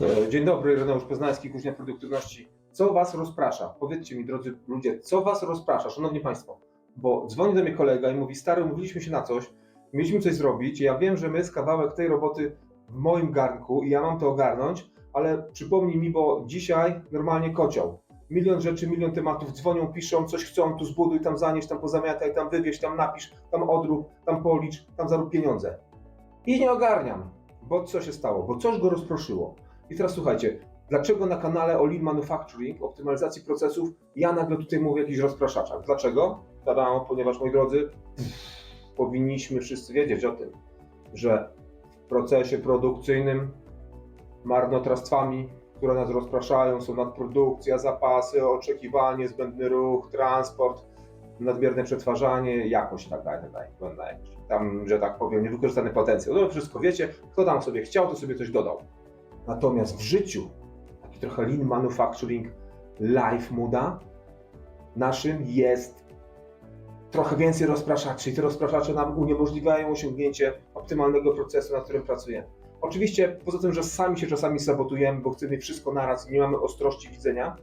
E, Dzień dobry, Reneusz Poznański, Kuźnia Produktywności. Co Was rozprasza? Powiedzcie mi, drodzy ludzie, co Was rozprasza, Szanowni Państwo? Bo dzwoni do mnie kolega i mówi, stary, umówiliśmy się na coś, mieliśmy coś zrobić, ja wiem, że my jest kawałek tej roboty w moim garnku i ja mam to ogarnąć, ale przypomnij mi, bo dzisiaj normalnie kocioł. Milion rzeczy, milion tematów, dzwonią, piszą, coś chcą, tu zbuduj, tam zanieś, tam pozamiataj, tam wywieź, tam napisz, tam odrób, tam policz, tam zarób pieniądze. I nie ogarniam, bo co się stało? Bo coś go rozproszyło. I teraz słuchajcie, dlaczego na kanale o Lean Manufacturing, optymalizacji procesów, ja nagle tutaj mówię o jakichś rozpraszaczach? Dlaczego? Ponieważ moi drodzy, powinniśmy wszyscy wiedzieć o tym, że w procesie produkcyjnym marnotrawstwami, które nas rozpraszają, są nadprodukcja, zapasy, oczekiwanie, zbędny ruch, transport, nadmierne przetwarzanie, jakość tak dalej, tak dalej, błędna jakość. Tam, że tak powiem, niewykorzystany potencjał. No wszystko wiecie, kto tam sobie chciał, to sobie coś dodał. Natomiast w życiu, taki trochę lean manufacturing, life muda, naszym jest trochę więcej rozpraszaczy i te rozpraszacze nam uniemożliwiają osiągnięcie optymalnego procesu, nad którym pracujemy. Oczywiście, poza tym, że sami się czasami sabotujemy, bo chcemy wszystko naraz i nie mamy ostrości widzenia,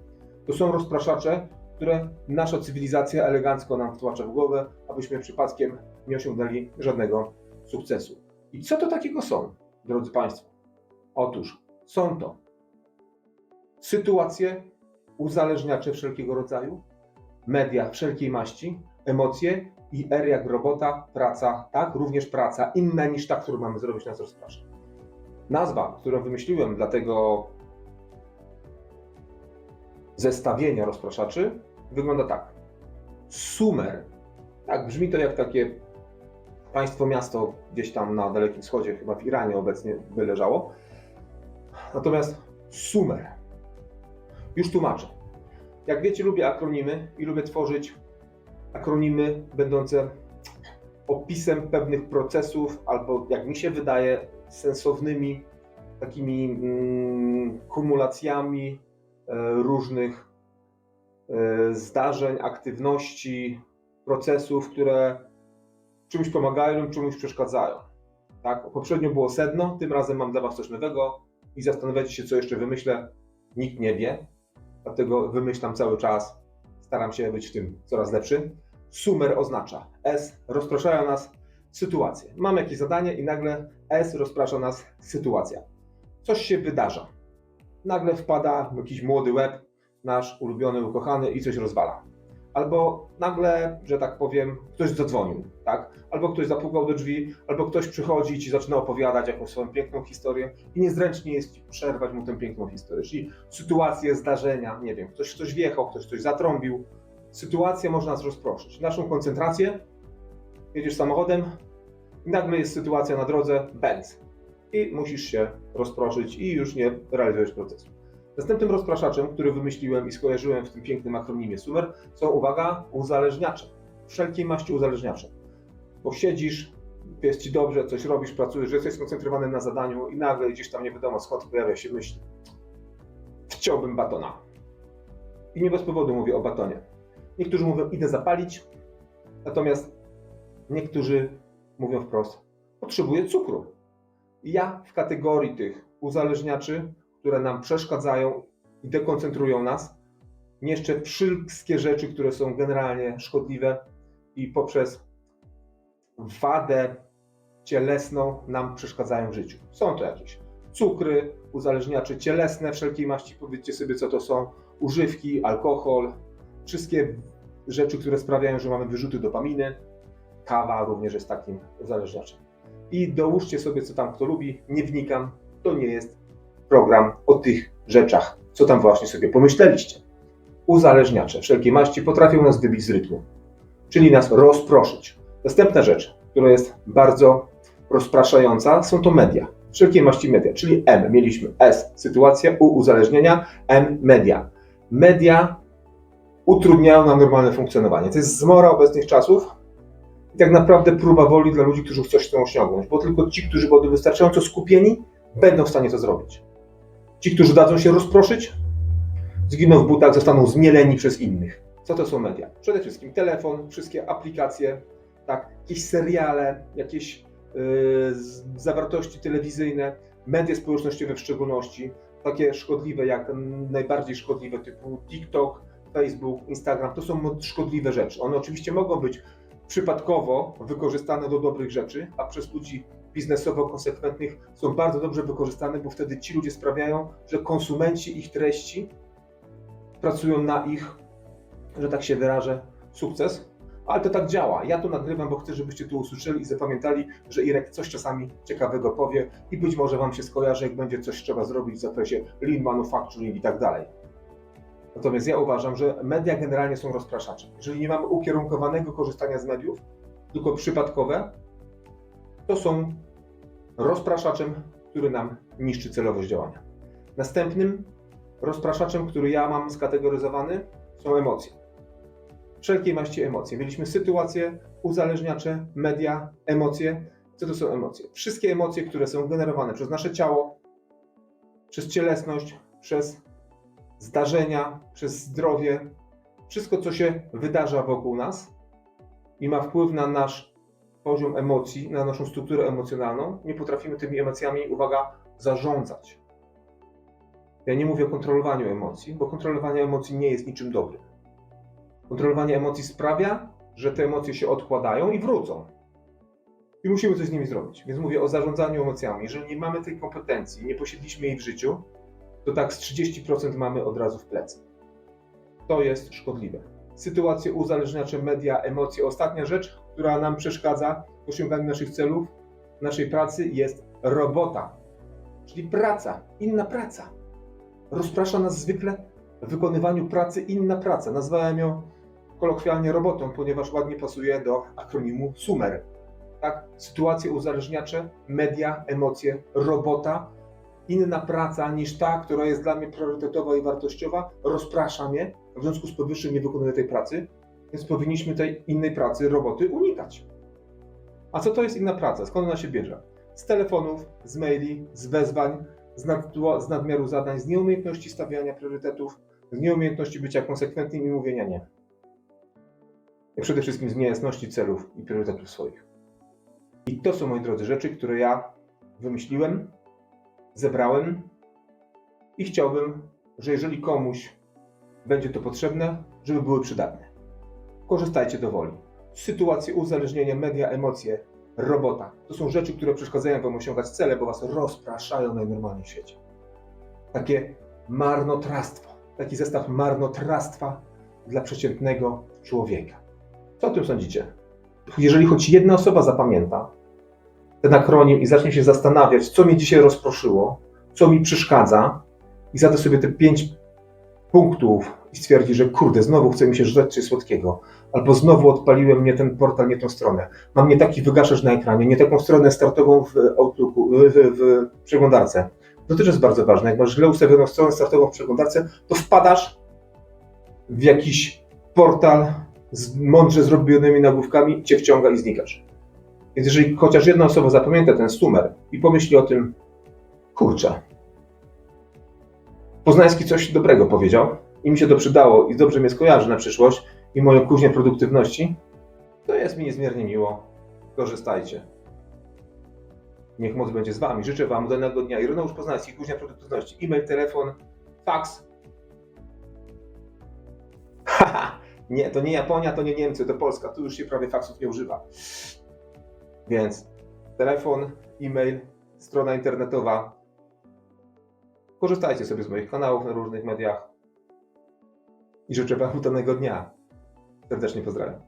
to są rozpraszacze, które nasza cywilizacja elegancko nam wtłacza w głowę, abyśmy przypadkiem nie osiągnęli żadnego sukcesu. I co to takiego są, drodzy Państwo? Otóż są to sytuacje uzależniacze wszelkiego rodzaju, media wszelkiej maści, emocje i R jak robota, praca, tak, również praca, inna niż ta, którą mamy zrobić, nas rozprasza. Nazwa, którą wymyśliłem dla tego zestawienia rozpraszaczy, wygląda tak. Sumer. Tak, brzmi to jak takie państwo, miasto gdzieś tam na Dalekim Wschodzie, chyba w Iranie obecnie by leżało. Natomiast Sumer. Już tłumaczę. Jak wiecie, lubię akronimy i lubię tworzyć akronimy będące opisem pewnych procesów, albo jak mi się wydaje, sensownymi takimi mm, kumulacjami e, różnych e, zdarzeń, aktywności, procesów, które czymś pomagają czymś przeszkadzają. Tak? Poprzednio było sedno, tym razem mam dla Was coś nowego i zastanawiacie się, co jeszcze wymyślę. Nikt nie wie, dlatego wymyślam cały czas. Staram się być w tym coraz lepszy. Sumer oznacza S, rozpraszają nas sytuacje. Mam jakieś zadanie i nagle S rozprasza nas sytuacja. Coś się wydarza. Nagle wpada jakiś młody łeb, nasz ulubiony, ukochany i coś rozwala. Albo nagle, że tak powiem, ktoś zadzwonił, tak? Albo ktoś zapukał do drzwi, albo ktoś przychodzi i ci zaczyna opowiadać jakąś swoją piękną historię i niezręcznie jest przerwać mu tę piękną historię. Czyli sytuacje, zdarzenia, nie wiem, ktoś ktoś wjechał, ktoś coś zatrąbił. Sytuacja może nas rozproszyć. Naszą koncentrację, jedziesz samochodem nagle jest sytuacja na drodze, Benz. I musisz się rozproszyć i już nie realizujesz procesu. Następnym rozpraszaczem, który wymyśliłem i skojarzyłem w tym pięknym akronimie SUMER, są, uwaga, uzależniacze. Wszelkiej maści uzależniacze. Bo siedzisz, jest ci dobrze, coś robisz, pracujesz, jesteś skoncentrowany na zadaniu i nagle gdzieś tam nie wiadomo skąd pojawia się myśl. Chciałbym batona. I nie bez powodu mówię o batonie. Niektórzy mówią, idę zapalić, natomiast niektórzy mówią wprost, potrzebuję cukru. I ja w kategorii tych uzależniaczy, które nam przeszkadzają i dekoncentrują nas, mieszczę wszystkie rzeczy, które są generalnie szkodliwe i poprzez wadę cielesną nam przeszkadzają w życiu. Są to jakieś cukry, uzależniacze cielesne wszelkiej maści, powiedzcie sobie co to są, używki, alkohol, wszystkie rzeczy, które sprawiają, że mamy wyrzuty dopaminy. Kawa również jest takim uzależniaczem. I dołóżcie sobie, co tam kto lubi, nie wnikam, to nie jest program o tych rzeczach, co tam właśnie sobie pomyśleliście. Uzależniacze wszelkiej maści potrafią nas wybić z rytmu, czyli nas rozproszyć. Następna rzecz, która jest bardzo rozpraszająca, są to media. Wszelkiej maści media, czyli M. Mieliśmy S, sytuacja, U, uzależnienia, M, media. Media utrudniają nam normalne funkcjonowanie. To jest zmora obecnych czasów i tak naprawdę próba woli dla ludzi, którzy coś chcą osiągnąć, bo tylko ci, którzy będą wystarczająco skupieni, będą w stanie to zrobić. Ci, którzy dadzą się rozproszyć, zginą w butach, zostaną zmieleni przez innych. Co to są media? Przede wszystkim telefon, wszystkie aplikacje, tak, jakieś seriale, jakieś yy, zawartości telewizyjne, media społecznościowe w szczególności, takie szkodliwe, jak najbardziej szkodliwe, typu TikTok, Facebook, Instagram, to są szkodliwe rzeczy. One oczywiście mogą być przypadkowo wykorzystane do dobrych rzeczy, a przez ludzi biznesowo konsekwentnych są bardzo dobrze wykorzystane, bo wtedy ci ludzie sprawiają, że konsumenci ich treści pracują na ich, że tak się wyrażę, sukces. Ale to tak działa. Ja to nagrywam, bo chcę, żebyście to usłyszeli i zapamiętali, że Irek coś czasami ciekawego powie i być może Wam się skojarzy, jak będzie coś trzeba zrobić w zakresie lean manufacturing i tak dalej. Natomiast ja uważam, że media generalnie są rozpraszaczem. Jeżeli nie mamy ukierunkowanego korzystania z mediów, tylko przypadkowe, to są rozpraszaczem, który nam niszczy celowość działania. Następnym rozpraszaczem, który ja mam skategoryzowany, są emocje. Wszelkiej maści emocje. Mieliśmy sytuacje uzależniacze, media, emocje. Co to są emocje? Wszystkie emocje, które są generowane przez nasze ciało, przez cielesność, przez zdarzenia, przez zdrowie, wszystko, co się wydarza wokół nas i ma wpływ na nasz poziom emocji, na naszą strukturę emocjonalną, nie potrafimy tymi emocjami, uwaga, zarządzać. Ja nie mówię o kontrolowaniu emocji, bo kontrolowanie emocji nie jest niczym dobrym. Kontrolowanie emocji sprawia, że te emocje się odkładają i wrócą. I musimy coś z nimi zrobić. Więc mówię o zarządzaniu emocjami. Jeżeli nie mamy tej kompetencji, nie posiedliśmy jej w życiu, to tak z 30% mamy od razu w plecy. To jest szkodliwe. Sytuacje uzależniacze, media, emocje. Ostatnia rzecz, która nam przeszkadza w osiąganiu naszych celów, naszej pracy jest robota. Czyli praca, inna praca. Rozprasza nas zwykle w wykonywaniu pracy inna praca. Nazwałem ją kolokwialnie robotą, ponieważ ładnie pasuje do akronimu SUMER. Tak? Sytuacje uzależniacze, media, emocje, robota inna praca niż ta, która jest dla mnie priorytetowa i wartościowa, rozprasza mnie, w związku z powyższym nie wykonuję tej pracy, więc powinniśmy tej innej pracy, roboty unikać. A co to jest inna praca? Skąd ona się bierze? Z telefonów, z maili, z wezwań, z, nadła- z nadmiaru zadań, z nieumiejętności stawiania priorytetów, z nieumiejętności bycia konsekwentnym i mówienia nie. I przede wszystkim z niejasności celów i priorytetów swoich. I to są, moi drodzy, rzeczy, które ja wymyśliłem, zebrałem i chciałbym, że jeżeli komuś będzie to potrzebne, żeby były przydatne. Korzystajcie do woli. Sytuacje uzależnienia, media, emocje, robota to są rzeczy, które przeszkadzają Wam osiągać cele, bo Was rozpraszają najnormalniej w świecie. Takie marnotrawstwo, taki zestaw marnotrawstwa dla przeciętnego człowieka. Co o tym sądzicie? Jeżeli choć jedna osoba zapamięta, ten akronim i zacznie się zastanawiać, co mnie dzisiaj rozproszyło, co mi przeszkadza, i zada sobie te pięć punktów i stwierdzi, że kurde, znowu chce mi się żreć coś słodkiego, albo znowu odpaliłem mnie ten portal, nie tą stronę. Mam nie taki wygaszacz na ekranie, nie taką stronę startową w Outlooku, w, w, w przeglądarce. To też jest bardzo ważne. Jak masz źle ustawioną stronę startową w przeglądarce, to wpadasz w jakiś portal z mądrze zrobionymi nagłówkami, cię wciąga i znikasz. Więc jeżeli chociaż jedna osoba zapamięta ten sumer i pomyśli o tym, kurczę, Poznański coś dobrego powiedział i mi się to przydało i dobrze mnie skojarzy na przyszłość i moją kuźnię produktywności, to jest mi niezmiernie miło. Korzystajcie. Niech moc będzie z Wami. Życzę Wam udanego dnia. Ireneusz Poznański, kuźnia produktywności. E-mail, telefon, fax. Haha, nie, to nie Japonia, to nie Niemcy, to Polska. Tu już się prawie faksów nie używa. Więc telefon, e-mail, strona internetowa. Korzystajcie sobie z moich kanałów na różnych mediach. I życzę Wam udanego dnia. Serdecznie pozdrawiam.